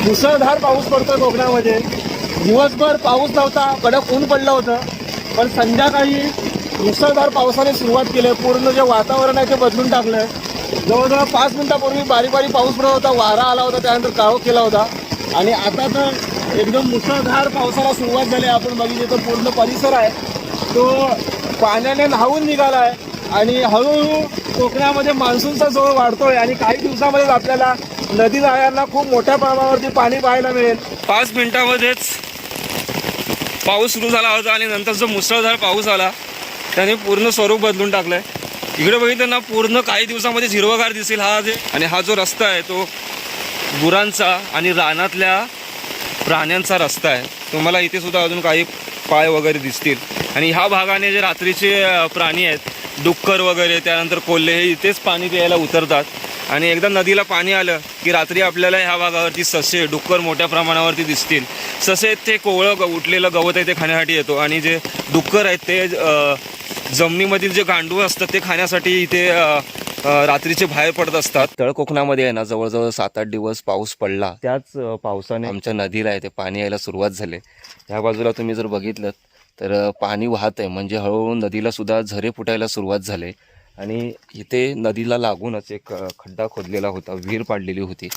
मुसळधार पाऊस पडतो कोकणामध्ये. दिवसभर पाऊस नव्हता कडक ऊन पडलं होतं. पण संध्याकाळी मुसळधार पावसाने सुरुवात केली. आहे. पूर्ण जे वातावरण आहे ते बदलून टाकलं आहे जवळजवळ पाच मिनिटापूर्वी बारीक बारीक पाऊस पडत होता वारा आला होता त्यानंतर काळो केला होता. आणि आता तर एकदम मुसळधार पावसाला सुरुवात झाली आहे. आपण बघितले तर पूर्ण परिसर आहे. तो पाण्याने न्हावून निघाला आहे आणि हळूहळू कोकणामध्ये मान्सूनचा जोर वाढतोय. आणि काही दिवसामध्येच आपल्याला नदी नाल्यांना खूप मोठ्या प्रमाणावरती पाणी पाहायला मिळेल. पाच मिनिटामध्येच पाऊस सुरू झाला होता आणि नंतर जो मुसळधार पाऊस आला त्याने पूर्ण स्वरूप बदलून टाकलंय. इकडे बघितलं ना पूर्ण काही दिवसामध्ये हिरवगार दिसेल हा जे आणि हा जो रस्ता आहे तो गुरांचा आणि रानातल्या प्राण्यांचा रस्ता आहे. तुम्हाला इथे सुद्धा अजून काही पाय वगैरे दिसतील. आणि ह्या भागाने जे रात्रीचे प्राणी आहेत डुक्कर वगैरे त्यानंतर कोल्हे हे इथेच पाणी प्यायला उतरतात. आणि एकदा नदीला पाणी आलं की रात्री आपल्याला ह्या भागावरती ससे डुक्कर मोठ्या प्रमाणावरती दिसतील. ससे ते कोवळं ग उठलेलं गवत आहे ते खाण्यासाठी येतो. आणि जे डुक्कर आहेत ते जमिनीमधील जे गांडूळ असतात ते खाण्यासाठी इथे रात्रीचे बाहेर पडत असतात. तळ कोकणामध्ये आहे ना जवळजवळ सात आठ दिवस पाऊस पडला. त्याच पावसाने आमच्या नदीला आहे ते पाणी यायला सुरुवात झाले. ह्या बाजूला तुम्ही जर बघितलं तर पाणी वाहत आहे. म्हणजे हळूहळू नदीला सुद्धा झरे फुटायला सुरुवात झाले. आणि इथे नदीला लागूनच एक खड्डा खोदलेला होता विहीर पाडलेली होती.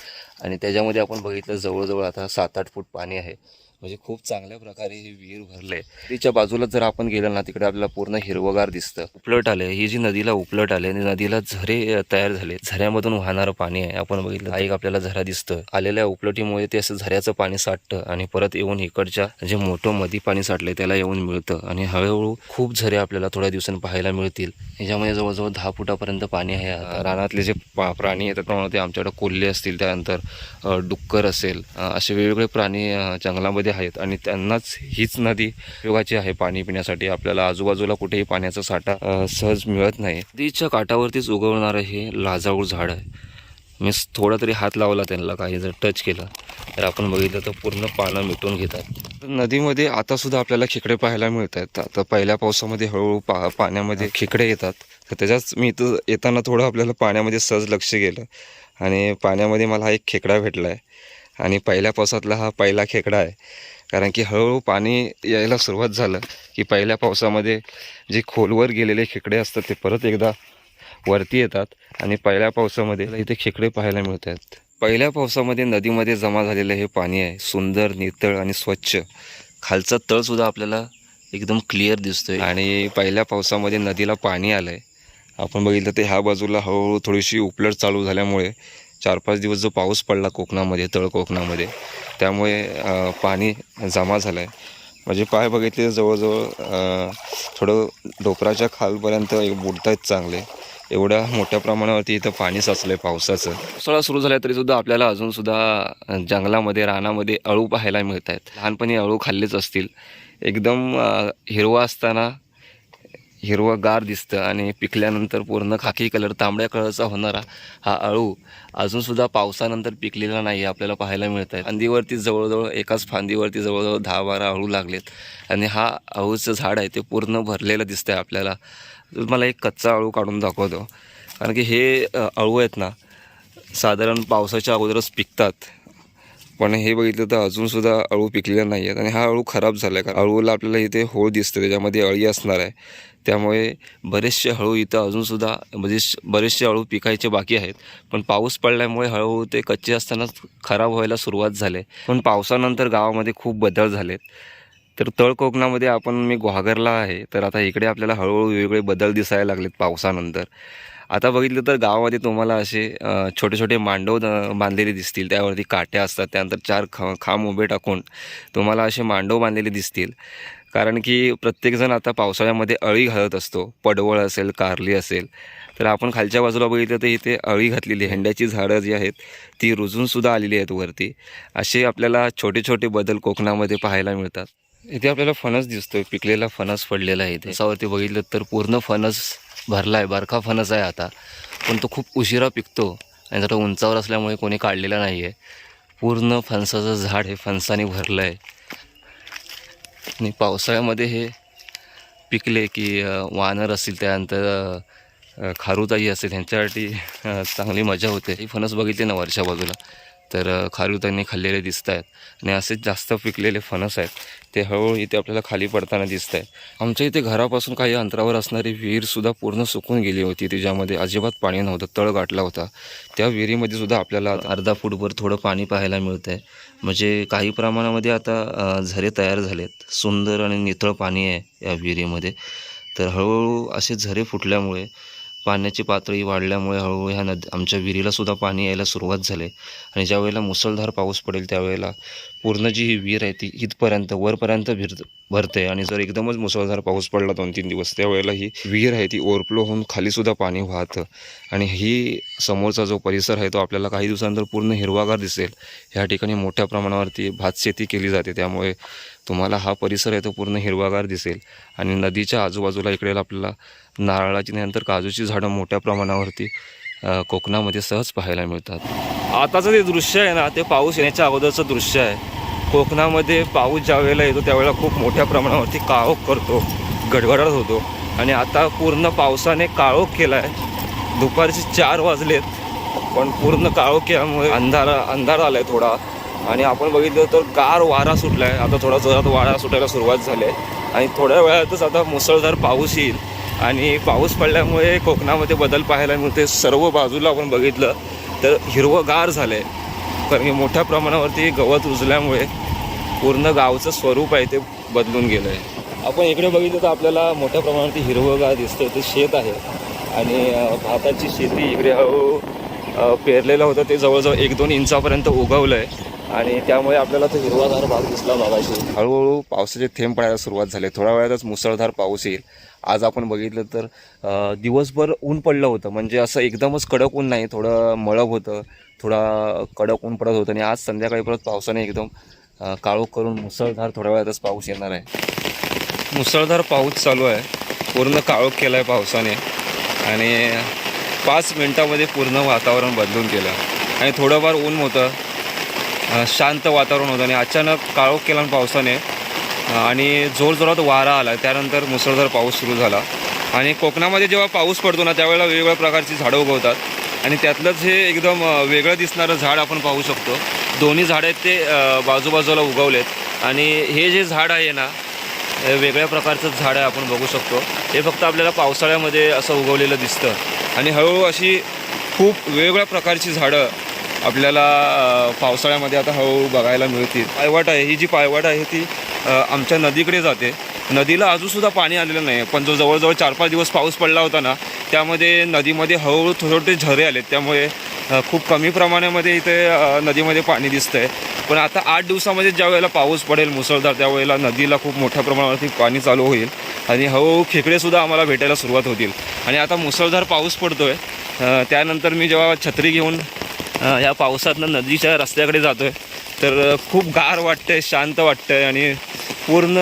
आणि त्याच्यामध्ये आपण बघितलं जवळजवळ आता सात आठ फूट पाणी आहे. म्हणजे खूप चांगल्या प्रकारे हे विहीर भरले तिच्या बाजूला जर आपण गेलं ना तिकडे आपल्याला पूर्ण हिरवगार दिसतं. उपलट आले ही जी नदीला उपलट आले आणि नदीला झरे तयार झाले झऱ्यामधून वाहणारं पाणी आहे. आपण बघितलं एक आपल्याला झरा दिसतं आलेल्या उपलटीमुळे ते असं झऱ्याचं पाणी साठतं आणि परत येऊन इकडच्या जे मोठं मधी पाणी साठलंय त्याला येऊन मिळतं. आणि हळूहळू खूप झरे आपल्याला थोड्या दिवसांनी पाहायला मिळतील. याच्यामध्ये जवळजवळ दहा फुटापर्यंत पाणी आहे रानातले जे पा- प्राणी येतात त्यामुळे ते आमच्याकडे कोल्हे असतील त्यानंतर डुक्कर असेल असे वेगवेगळे प्राणी जंगलामध्ये आहेत आणि त्यांनाच हीच नदी उपयोगाची आहे. पाणी पिण्यासाठी आपल्याला आजूबाजूला कुठेही पाण्याचा साठा सहज मिळत नाही. नदीच्या काठावरतीच उगवणारं हे लाजाळू झाड आहे. मी थोडा तरी हात लावला त्यांना काही जर टच केला तर आपण बघितलं तर पूर्ण पानं मिटून घेतात. नदीमध्ये आता सुद्धा आपल्याला खेकडे पाहायला मिळत आहेत आता पहिल्या पावसामध्ये हळूहळू पा पाण्यामध्ये खेकडे येतात. तर त्याच्याच मी इथं येताना थोडं आपल्याला पाण्यामध्ये सहज लक्ष गेलं. आणि पाण्यामध्ये मला हा एक खेकडा भेटला आहे आणि पहिल्या पावसातला हा पहिला खेकडा आहे. कारण की हळूहळू पाणी यायला सुरुवात झालं की पहिल्या पावसामध्ये जे खोलवर गेलेले खेकडे असतात ते परत एकदा वरती येतात आणि पहिल्या पावसामध्ये इथे खेकडे पाहायला मिळत आहेत. पहिल्या पावसामध्ये नदीमध्ये जमा झालेलं हे पाणी आहे. सुंदर नितळ आणि स्वच्छ. खालचा तळसुद्धा आपल्याला एकदम क्लिअर दिसतोय. आणि पहिल्या पावसामध्ये नदीला पाणी आलं आहे आपण बघितलं तर ह्या बाजूला हळूहळू थोडीशी उपलट चालू झाल्यामुळे चार पाच दिवस जो पाऊस पडला कोकणामध्ये तळ कोकणामध्ये त्यामुळे पाणी जमा झालं आहे म्हणजे पाय बघितले जवळजवळ थोडं डोकराच्या खालपर्यंत बुडत आहेत चांगले. एवढ्या मोठ्या प्रमाणावरती इथं पाणी साचलंय पावसाचं. पावसाळा सुरू झाला तरीसुद्धा आपल्याला अजूनसुद्धा जंगलामध्ये रानामध्ये अळू पाहायला मिळत आहेत लहानपणी अळू खाल्लेच असतील. एकदम हिरवा असताना हिरवं गार दिसतं आणि पिकल्यानंतर पूर्ण खाकी कलर तांबड्या कलरचा होणारा हा अळू अजूनसुद्धा पावसानंतर पिकलेला नाही आपल्याला पाहायला मिळत आहे फांदीवरती जवळजवळ एकाच फांदीवरती जवळजवळ दहा बारा अळू लागलेत. आणि हा अळूचं झाड आहे ते पूर्ण भरलेलं दिसतं आहे आपल्याला. मला एक कच्चा अळू काढून दाखवतो. कारण की हे अळू आहेत ना साधारण पावसाच्या अगोदरच पिकतात. पण हे बघितलं तर अजूनसुद्धा अळू पिकलेला नाही आहेत आणि हा अळू खराब झाला आहे कारण अळूला आपल्याला इथे होळ दिसते त्याच्यामध्ये अळी असणार आहे. त्यामुळे बरेचसे हळू इथं अजूनसुद्धा म्हणजे बरेचसे अळू पिकायचे बाकी आहेत. पण पाऊस पडल्यामुळे हळूहळू ते कच्चे असतानाच खराब व्हायला सुरुवात झाले. पण पावसानंतर गावामध्ये खूप बदल झालेत. तर तळ कोकणामध्ये आपण मी ग्वागरला आहे तर आता इकडे आपल्याला हळूहळू वेगवेगळे बदल दिसायला लागलेत पावसानंतर. आता बघितलं तर गावामध्ये तुम्हाला असे छोटे छोटे मांडव बांधलेले दिसतील. त्यावरती काट्या असतात त्यानंतर चार ख खांब उभे टाकून तुम्हाला असे मांडव बांधलेले दिसतील. कारण की प्रत्येकजण आता पावसाळ्यामध्ये अळी घालत असतो. पडवळ असेल कारली असेल. तर आपण खालच्या बाजूला बघितलं तर इथे अळी घातलेली हेंड्याची झाडं जी आहेत ती रुजूनसुद्धा आलेली आहेत वरती. असे आपल्याला छोटे छोटे बदल कोकणामध्ये पाहायला मिळतात. इथे आपल्याला फणस दिसतोय पिकलेला फणस पडलेला आहे इथे. त्याच्यावरती बघितलं तर पूर्ण फणस भरला आहे बारखा फणस आहे आता. पण तो खूप उशिरा पिकतो आणि जरा उंचावर असल्यामुळे कोणी काढलेला नाही आहे पूर्ण फणसाचं झाड हे फणसाने भरलं आहे आणि पावसाळ्यामध्ये हे पिकले की वानर असतील त्यानंतर खारुताई असेल ह्यांच्यासाठी चांगली मजा होते. ही फणस बघितली ना वरच्या बाजूला? तर खाली खारू खाल्लेले दिसत आहेत आणि असेच जास्त पिकलेले फणस आहेत ते हळूहळू इथे आपल्याला खाली पडताना दिसत आहे आमच्या इथे घरापासून काही अंतरावर असणारी विहीरसुद्धा पूर्ण सुकून गेली होती तिच्यामध्ये अजिबात पाणी नव्हतं तळ गाठला होता. त्या विहिरीमध्ये सुद्धा आपल्याला अर्धा फूटभर थोडं पाणी पाहायला मिळतं आहे म्हणजे काही प्रमाणामध्ये आता झरे तयार झालेत. सुंदर आणि नितळ पाणी आहे या विहिरीमध्ये. तर हळूहळू असे झरे फुटल्यामुळे पाण्याची पातळी वाढल्यामुळे हळूहळू ह्या नद आमच्या विहिरीलासुद्धा पाणी यायला सुरुवात झाली. आणि ज्या वेळेला मुसळधार पाऊस पडेल त्यावेळेला पूर्ण जी ही विहीर आहे ती इथपर्यंत वरपर्यंत भिर भरते. आणि जर एकदमच मुसळधार पाऊस पडला दोन तीन दिवस त्यावेळेला ही विहीर आहे ती ओव्हरफ्लो होऊन खालीसुद्धा पाणी वाहतं. आणि ही समोरचा जो परिसर आहे तो आपल्याला काही दिवसानंतर पूर्ण हिरवागार दिसेल. ह्या ठिकाणी मोठ्या प्रमाणावरती भातशेती केली जाते. त्यामुळे तुम्हाला हा परिसर आहे तो पूर्ण हिरवागार दिसेल. आणि नदीच्या आजूबाजूला इकडे आपल्याला नारळाची नंतर काजूची झाडं मोठ्या प्रमाणावरती कोकणामध्ये सहज पाहायला मिळतात. आताचं जे दृश्य आहे ना ते पाऊस येण्याच्या अगोदरचं दृश्य आहे. कोकणामध्ये पाऊस ज्या वेळेला येतो त्यावेळेला खूप मोठ्या प्रमाणावरती काळोख करतो गडगडाट होतो. आणि आता पूर्ण पावसाने काळोख केला आहे दुपारचे चार वाजलेत पण पूर्ण काळोख केल्यामुळे अंधार अंधार आला आहे थोडा. आणि आपण बघितलं तर गार वारा सुटला आहे आता थोडा जोरात वारा सुटायला सुरुवात झाली आहे. आणि थोड्या वेळातच आता मुसळधार पाऊस येईल. आणि पाऊस पडल्यामुळे कोकणामध्ये बदल पाहायला मिळते सर्व बाजूला आपण बघितलं तर हिरवंगार झालं आहे कारण की मोठ्या प्रमाणावरती गवत उजल्यामुळे पूर्ण गावचं स्वरूप आहे ते बदलून गेलं आहे आपण इकडे बघितलं तर आपल्याला मोठ्या प्रमाणावरती हिरवंगार दिसतं ते शेत आहे. आणि भाताची शेती इकडे हळूहळू पेरलेलं होतं. ते जवळजवळ एक दोन इंचापर्यंत उगवलं आहे आणि त्यामुळे आपल्याला तो हिरवाधार भाग दिसला बाबाशी हळूहळू पावसाचे थेंब पडायला सुरुवात झाली. थोड्या वेळातच मुसळधार पाऊस येईल. आज आपण बघितलं तर दिवसभर ऊन पडलं होतं. म्हणजे असं एकदमच कडक ऊन नाही थोडं मळब होतं. थोडा कडक ऊन पडत होतं आणि आज संध्याकाळी परत पावसाने एकदम काळोख करून मुसळधार थोड्या वेळातच पाऊस येणार आहे. मुसळधार पाऊस चालू आहे. पूर्ण काळोख केला आहे पावसाने. आणि पाच मिनटामध्ये पूर्ण वातावरण बदलून गेलं. आणि थोडंफार ऊन होतं. शांत वातावरण होतं आणि अचानक काळोख केला पावसाने. आणि जोरजोरात वारा आला. त्यानंतर मुसळधार पाऊस सुरू झाला. आणि कोकणामध्ये जेव्हा पाऊस पडतो ना त्यावेळेला वेगवेगळ्या प्रकारची झाडं उगवतात. आणि त्यातलंच हे एकदम वेगळं दिसणारं झाड आपण पाहू शकतो. दोन्ही झाडं आहेत ते बाजूबाजूला उगवलेत. आणि हे जे झाड आहे ना वेगळ्या प्रकारचं झाड आहे आपण बघू शकतो. हे फक्त आपल्याला पावसाळ्यामध्ये असं उगवलेलं दिसतं. आणि हळूहळू अशी खूप वेगवेगळ्या प्रकारची झाडं आपल्याला पावसाळ्यामध्ये आता हळूहळू बघायला मिळतील. पायवाट आहे ही जी पायवाट आहे ती आमच्या नदीकडे जाते. नदीला अजूनसुद्धा पाणी आलेलं नाही पण जो जवळजवळ चार पाच दिवस पाऊस पडला होता ना त्यामध्ये नदीमध्ये हळूहळू थोडे थोडे झरे आलेत. त्यामुळे खूप कमी प्रमाणामध्ये इथे नदीमध्ये पाणी दिसतं आहे पण आता आठ दिवसामध्ये ज्या वेळेला पाऊस पडेल मुसळधार त्यावेळेला नदीला खूप मोठ्या प्रमाणावरती पाणी चालू होईल. आणि हळूहळू खेकडेसुद्धा आम्हाला भेटायला सुरुवात होतील. आणि आता मुसळधार पाऊस पडतो आहे त्यानंतर मी जेव्हा छत्री घेऊन ह्या या पावसातनं नदीच्या रस्त्याकडे जातो आहे तर खूप गार वाटतंय शांत वाटतंय आणि पूर्ण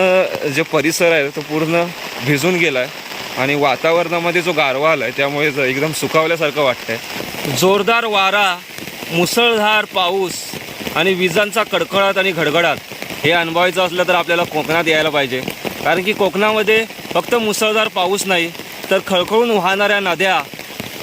जे परिसर आहे तो पूर्ण भिजून गेला आहे आणि वातावरणामध्ये जो गारवा आला आहे त्यामुळे एकदम सुकावल्यासारखं वाटतंय. जोरदार वारा मुसळधार पाऊस आणि विजांचा कडकडाट आणि घडघडाट हे अनुभवायचं असलं तर आपल्याला कोकणात यायला पाहिजे. कारण की कोकणामध्ये फक्त मुसळधार पाऊस नाही तर खळखळून वाहणाऱ्या नद्या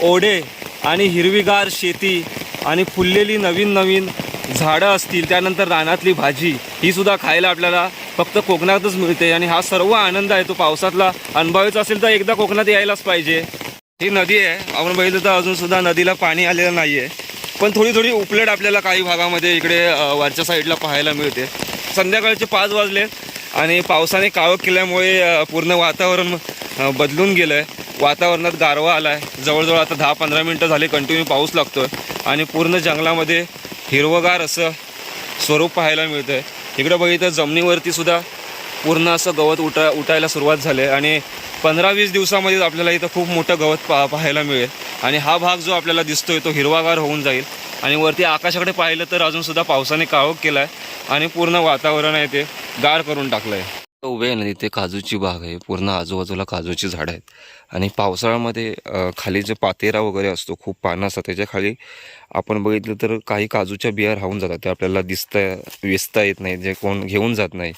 ओढे आणि हिरवीगार शेती आणि फुललेली नवीन नवीन झाडं असतील त्यानंतर रानातली भाजी ही सुद्धा खायला आपल्याला फक्त कोकणातच मिळते. आणि हा सर्व आनंद आहे तो पावसातला अनुभवायचा असेल तर एकदा कोकणात यायलाच पाहिजे. ही नदी आहे. आपण बघितलं तर अजूनसुद्धा नदीला पाणी आलेलं नाही आहे पण थोडी थोडी उपलट आपल्याला काही भागामध्ये इकडे वरच्या साईडला पाहायला मिळते. संध्याकाळचे पाच वाजले आणि पावसाने काळोख केल्यामुळे पूर्ण वातावरण बदलून गेलं आहे वातावरणात गारवा आला आहे जवळजवळ आता दहा पंधरा मिनटं झाले कंटिन्यू पाऊस लागतो आहे आणि पूर्ण जंगलामध्ये हिरवगार असं स्वरूप पाहायला मिळतं आहे इकडं बघितलं जमिनीवरती सुद्धा पूर्ण असं गवत उठा उठायला सुरुवात झाली आहे. आणि पंधरा वीस दिवसामध्येच आपल्याला इथं खूप मोठं गवत पा पाहायला मिळेल. आणि हा भाग जो आपल्याला दिसतो आहे तो हिरवागार होऊन जाईल. आणि वरती आकाशाकडे पाहिलं तर अजूनसुद्धा पावसाने काळोख केला आहे आणि पूर्ण वातावरण आहे ते गार करून टाकलं आहे उभे आहे ना तिथे काजूची बाग आहे. पूर्ण आजूबाजूला काजूची झाडं आहेत. आणि पावसाळ्यामध्ये खाली जे पातेरा वगैरे असतो खूप पानं असतात त्याच्याखाली आपण बघितलं तर काही काजूच्या बिया राहून जातात. ते आपल्याला दिसता वेचता येत नाही जे कोण घेऊन जात नाही.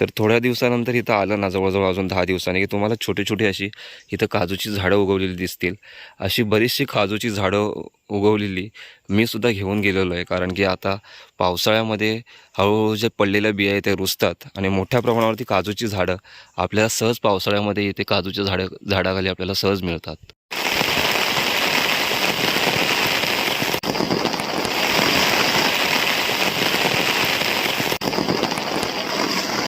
तर थोड्या दिवसानंतर इथं आलं ना जवळजवळ अजून दहा दिवसांनी की तुम्हाला छोटी छोटी अशी इथं काजूची झाडं उगवलेली दिसतील. अशी बरीचशी काजूची झाडं उगवलेली मी सुद्धा घेऊन गेलेलो आहे कारण की आता पावसाळ्यामध्ये हळूहळू जे पडलेल्या बिया आहे ते रुजतात. आणि मोठ्या प्रमाणावरती काजूची झाडं आपल्याला सहज पावसाळ्यामध्ये इथे काजूच्या झाडं झाडाखाली आपल्याला सहज मिळतात.